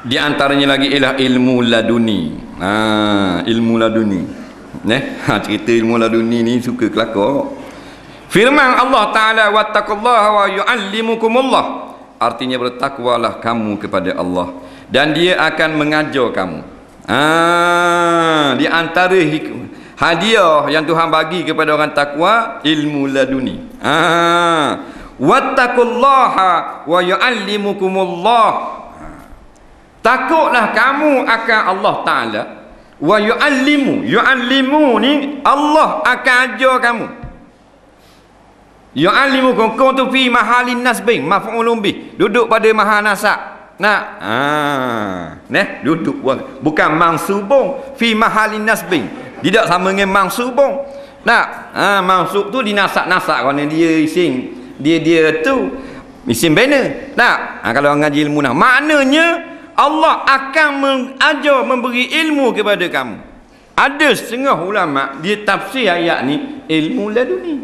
di antaranya lagi ialah ilmu laduni. Ha, ilmu laduni. Eh? ha, cerita ilmu laduni ni suka kelakar. Firman Allah Ta'ala wattaqullaha wa yu'allimukumullah. Artinya bertakwalah kamu kepada Allah. Dan dia akan mengajar kamu. Ha, di antara hadiah yang Tuhan bagi kepada orang takwa ilmu laduni. Ha, wattaqullaha wa yu'allimukumullah takutlah kamu akan Allah Ta'ala. Wa yu'allimu yu'allimu ni Allah akan ajar kamu. Yu'allimukum kuntu fi mahalin nasbin maf'ulun bih duduk pada mahal nasab nak? Ha. Neh? Duduk bukan mansubung fi mahalin nasbin. Tidak sama dengan mansubung. Nak? Ha mansub tu dinasak-nasak kerana dia isim dia dia tu isim benar nak? Ha, kalau ngaji ilmu nah maknanya Allah akan mengajar memberi ilmu kepada kamu. Ada setengah ulama dia tafsir ayat ni ilmu laduni.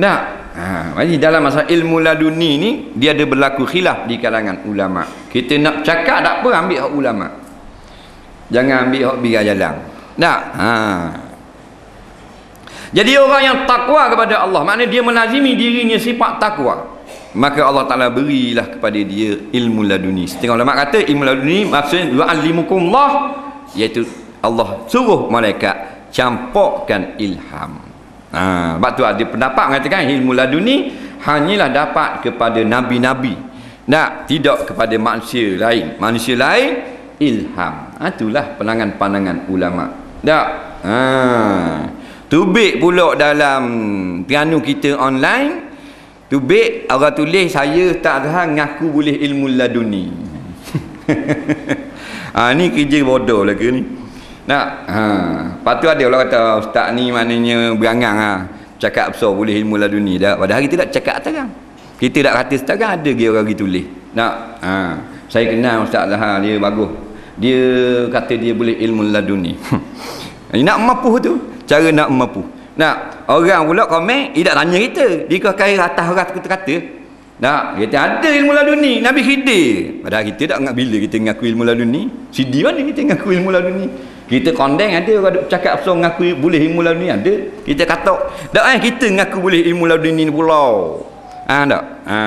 Nah ha, jadi dalam masa ilmu laduni ni dia ada berlaku khilaf di kalangan ulama. Kita nak cakap tak apa ambil hak ulama. Jangan ambil hak biar jalan nah ha. Jadi orang yang takwa kepada Allah maknanya dia melazimi dirinya sifat takwa. Maka Allah Ta'ala berilah kepada dia ilmu laduni. Setengah ulama kata ilmu laduni maksudnya wa'allimukumullah iaitu Allah suruh malaikat campurkan ilham. Ha, sebab tu ada pendapat mengatakan ilmu laduni hanyalah dapat kepada nabi-nabi. Nak tidak kepada manusia lain. Manusia lain ilham. Ha, itulah pandangan-pandangan ulama. Tak? Ha. Tubik pula dalam piano kita online Tubik orang tulis saya tak tahan ngaku boleh ilmu laduni. ha ni kerja bodoh lah ke ni. Nak ha patu ada orang kata ustaz ni maknanya berangang ha. Cakap besar boleh ilmu laduni dah. Padahal kita tak cakap terang. Kita tak kata sekarang ada dia orang gitu tulis. Nak ha saya kenal ustaz Zahar dia bagus. Dia kata dia boleh ilmu laduni. nak mampu tu. Cara nak mampu. Nak orang pula komen, dia tak tanya kita. Dia kaya atas orang kata-kata. Nak, kita ada ilmu laduni, Nabi Khidir. Padahal kita tak ingat bila kita ngaku ilmu laduni. Sidi mana kita ngaku ilmu laduni? Kita kondeng ada orang cakap so ngaku boleh ilmu laduni ada. Kita kata, tak eh kita ngaku boleh ilmu laduni ni pula. Ah ha, tak? Ha,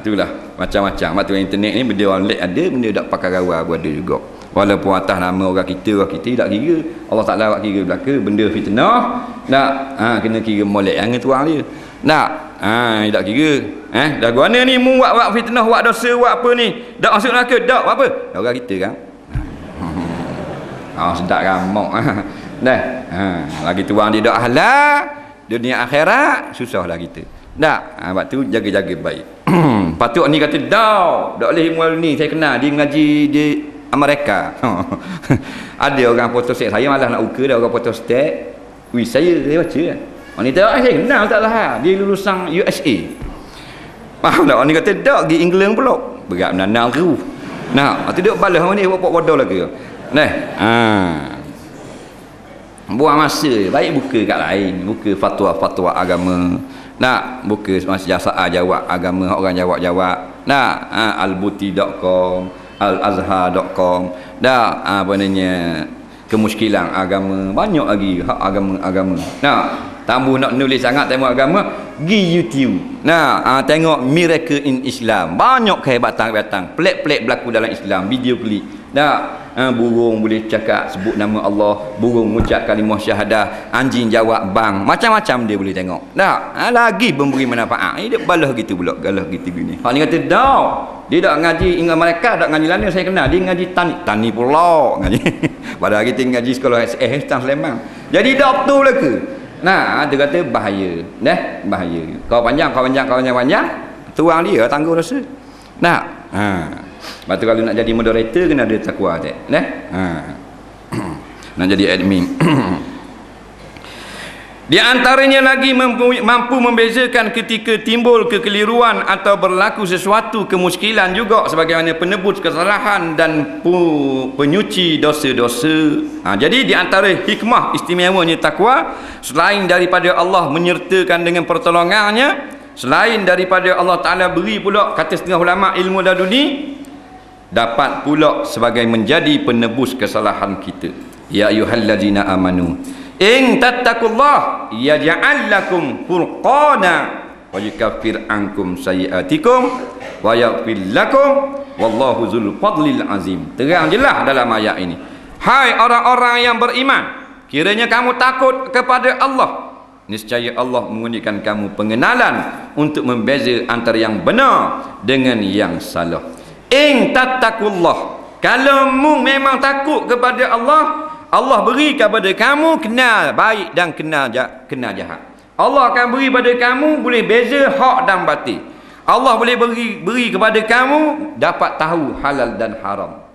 itulah macam-macam. Waktu internet ni benda orang ada, benda tak pakai rawa ada juga walaupun atas nama orang kita orang kita tak kira. Allah Taala buat kira belaka benda fitnah. Nak ha, kena kira molek. Yang tuang dia. Nak ha, tak kira. Eh dah guna ni mu buat, buat fitnah buat dosa buat apa ni? Tak masuk neraka tak buat apa? Orang kita kan? Oh, sedap ramok. Dah ha, lagi tuang dia dak halal. Dunia akhirat susahlah kita. Tak ha, waktu jaga-jaga baik. Patut ni kata dah tak boleh mual ni saya kenal. Dia ngaji dia Amerika ada orang foto set saya malah nak uka dia orang foto set wih saya saya baca. Kan wanita orang saya kenal tak lah. Dia lulusan USA faham tak? Orang ni kata tak pergi England pula. Berat menanang tu nah tu dia balas orang ni buat bodoh lagi. Nah ha. buang masa. Baik buka kat lain. Buka fatwa-fatwa agama. Nak buka masa jasa jawab agama orang jawab-jawab. Nak ha, albuti.com al-azhar.com dah apa namanya kemuskilan agama. Banyak lagi hak agama-agama nah tambah nak nulis sangat tengok agama pergi YouTube. Nah ha, tengok miracle in Islam. Banyak kehebatan-kehebatan pelik-pelik berlaku dalam Islam. Video klip dah ha, burung boleh cakap sebut nama Allah. Burung mengucap kalimah syahadah. Anjing jawab bang. Macam-macam dia boleh tengok. Dah ha, lagi memberi manfaat. Ini dia balas gitu pula galah gitu gini. Hak ni kata dah. Dia tak ngaji ingat mereka tak ngaji lana saya kenal. Dia ngaji tani tani pula ngaji. Pada kita ngaji sekolah SS Tan Sleman jadi doktor lah ke? Nah dia kata bahaya. Dah bahaya. Kau panjang kau panjang kau panjang panjang. Tuang dia tangguh rasa. Nah ha Lepas tu kalau nak jadi moderator kena ada takwa tak? Nah. Ha. nak jadi admin. Di antaranya lagi mampu, membezakan ketika timbul kekeliruan atau berlaku sesuatu kemuskilan juga sebagaimana penebus kesalahan dan penyuci dosa-dosa. Ha, jadi di antara hikmah istimewanya takwa selain daripada Allah menyertakan dengan pertolongannya, selain daripada Allah Taala beri pula kata setengah ulama ilmu laduni dapat pula sebagai menjadi penebus kesalahan kita. Ya ayyuhallazina amanu in tattaqullah yaj'al lakum furqana wa yukaffir ankum sayiatikum wa yaghfir lakum wallahu dzul fadlil azim. Terang jelas dalam ayat ini. Hai orang-orang yang beriman kiranya kamu takut kepada Allah. Niscaya Allah mengundikan kamu pengenalan untuk membeza antara yang benar dengan yang salah in tattaqullah kalau mu memang takut kepada Allah Allah beri kepada kamu kenal baik dan kenal kenal jahat. Allah akan beri kepada kamu boleh beza hak dan batil Allah boleh beri beri kepada kamu dapat tahu halal dan haram